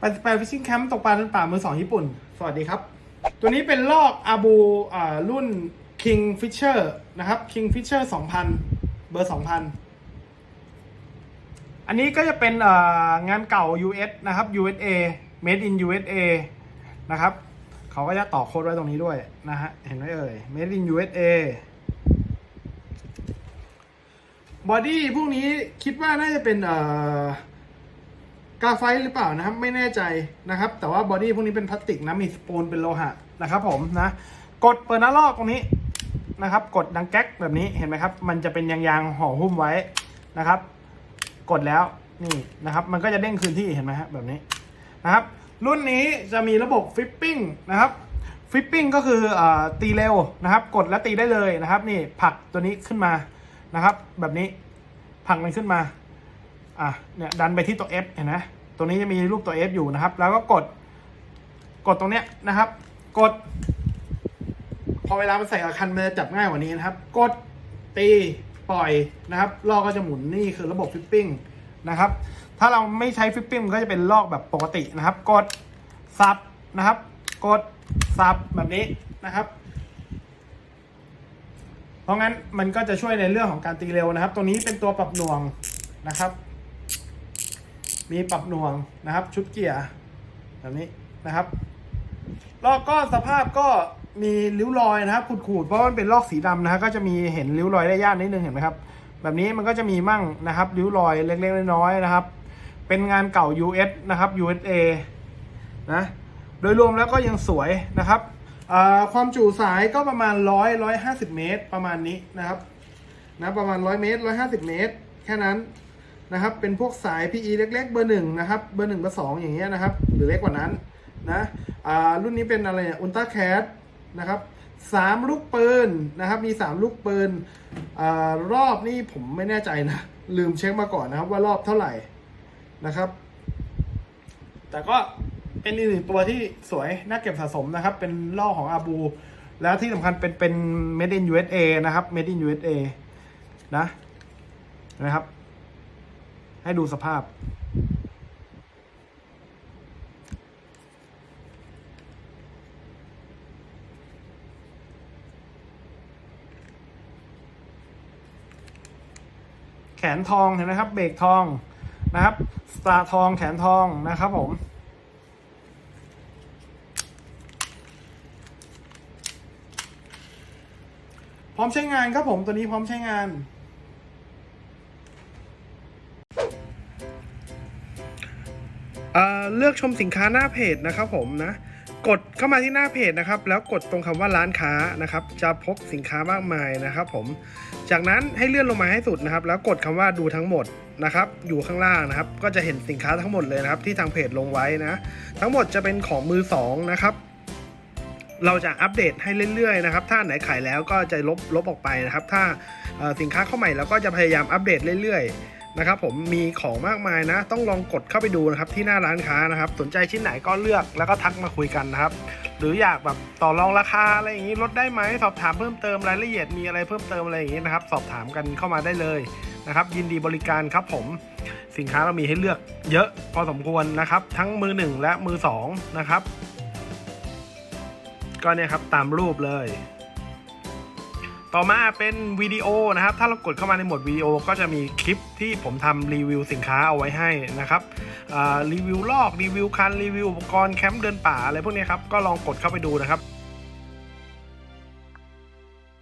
88 Fishing Camp ตกปลาเดินป่ามือสองญี่ปุ่น สวัสดีครับ ตัวนี้เป็นลอกอาบูอ่ารุ่น King Fisher นะครับ King Fisher 2000 เบอร์ 2000 อันนี้ก็จะเป็นอ่างานเก่า US นะครับ USA Made in USA นะครับ เขาก็จะต่อโค้ดไว้ตรงนี้ด้วยนะฮะ เห็นไหมเอ่ย Made in USA บอดี้พวกนี้คิดว่าน่าจะเป็นเอ่อ กาไฟหรือเปล่านะครับไม่แน่ใจนะครับ แต่ว่าบอดี้พวกนี้เป็นพลาสติกนะมีสปูลเป็นโลหะนะครับผมนะกดเปิดหน้าลอกตรงนี้นะครับ กดดังแก๊กแบบนี้เห็นไหมครับ มันจะเป็นยางๆห่อหุ้มไว้นะครับ กดแล้วนี่นะครับ มันก็จะเด้งคืนที่เห็นไหมฮะแบบนี้นะครับ รุ่นนี้จะมีระบบฟิปปิ้งนะครับฟิปปิ้งก็คืออตีเร็วนะครับ กดแล้วตีได้เลยนะครับ นี่ผลักตัวนี้ขึ้นมานะครับ แบบนี้ผลักมันขึ้นมา อะเนี่ยดันไปที่ตัว F เห็นไหมตัวนี้จะมีรูปตัว F อยู่นะครับ แล้วก็กดกดตรงเนี้ยนะครับ กด พอเวลามันใส่กับคันมันจะจับง่ายกว่านี้นะครับ กดตีปล่อยนะครับลอกก็จะหมุนนี่คือระบบฟิปปิ้งนะครับ ถ้าเราไม่ใช้ฟิปปิ้งก็จะเป็นลอกแบบปกตินะครับ กดซับนะครับ กดซับแบบนี้นะครับ เพราะงั้นมันก็จะช่วยในเรื่องของการตีเร็วนะครับ ตัวนี้เป็นตัวปรับหน่วงนะครับ มีปรับหน่วงนะครับ ชุดเกียร์แบบนี้นะครับลอกก็สภาพก็มีริ้วรอยนะครับขูดๆเพราะมันเป็นลอกสีดำนะฮะก็จะมีเห็นริ้วรอยได้ยากนิดนึงเห็นไหมครับ แบบนี้มันก็จะมีมั่งนะครับริ้วรอยเล็กๆน้อยๆนะครับ เป็นงานเก่า US นะครับ USA นะโดยรวมแล้วก็ยังสวยนะครับความจุสายก็ประมาณ 100 150 เมตรประมาณนี้นะครับนะประมาณ 100 เมตร 150 เมตร แค่นั้น นะครับ เป็นพวกสาย PE เล็ก ๆ เบอร์หนึ่งนะครับ เบอร์หนึ่งเบอร์สองอย่างเงี้ยนะครับ หรือเล็กกว่านั้นนะอ่ารุ่นนี้เป็นอะไรเนี่ยอุลตร้าแคสนะครับสามลูกปืนนะครับ มีสามลูกปืนอารอบนี่ผมไม่แน่ใจนะ ลืมเช็คมาก่อนนะครับว่ารอบเท่าไหร่นะครับ แต่ก็เป็นอีกหนึ่งตัวที่สวย น่าเก็บสะสมนะครับ เป็นล่อของอาบู แล้วที่สำคัญเป็นเป็น made in USA นะครับ made in USA นะนะครับ ให้ดูสภาพ แขนทองเห็นไหมครับ เบรกทองนะครับ สตาร์ทองแขนทองนะครับผมพร้อมใช้งานครับผมตัวนี้พร้อมใช้งาน เเลือกชมสินค้าหน้าเพจนะครับผมนะกดเข้ามาที่หน้าเพจนะครับ แล้วกดตรงคำว่าร้านค้านะครับ จะพบสินค้ามากมายนะครับผม จากนั้นให้เลื่อนลงมาให้สุดนะครับ แล้วกดคำว่าดูทั้งหมดนะครับ อยู่ข้างล่างนะครับ ก็จะเห็นสินค้าทั้งหมดเลยนะครับ ที่ทางเพจลงไว้นะ ทั้งหมดจะเป็นของมือสองนะครับ เราจะอัปเดตให้เรื่อยๆนะครับ ถ้าไหนขายแล้วก็จะลบลบออกไปนะครับ ถ้าสินค้าเข้าใหม่เราก็จะพยายามอัปเดตเรื่อยๆ นะครับผมมีของมากมายนะ ต้องลองกดเข้าไปดูนะครับที่หน้าร้านค้านะครับ สนใจชิ้นไหนก็เลือกแล้วก็ทักมาคุยกันนะครับ หรืออยากแบบต่อรองราคาอะไรอย่างนี้ลดได้ไหมสอบถามเพิ่มเติมรายละเอียดมีอะไรเพิ่มเติมอะไรอย่างนี้นะครับ สอบถามกันเข้ามาได้เลยนะครับ ยินดีบริการครับผมสินค้าเรามีให้เลือกเยอะพอสมควรนะครับ ทั้งมือหนึ่งและมือสองนะครับก็เนี่ยครับตามรูปเลย ต่อมาเป็นวิดีโอนะครับ ถ้าเรากดเข้ามาในหมวดวิดีโอก็จะมีคลิปที่ผมทำรีวิวสินค้าเอาไว้ให้นะครับรีวิวลอกรีวิวคันรีวิวอุปกรณ์แคมป์เดินป่าอะไรพวกนี้ครับก็ลองกดเข้าไปดูนะครับ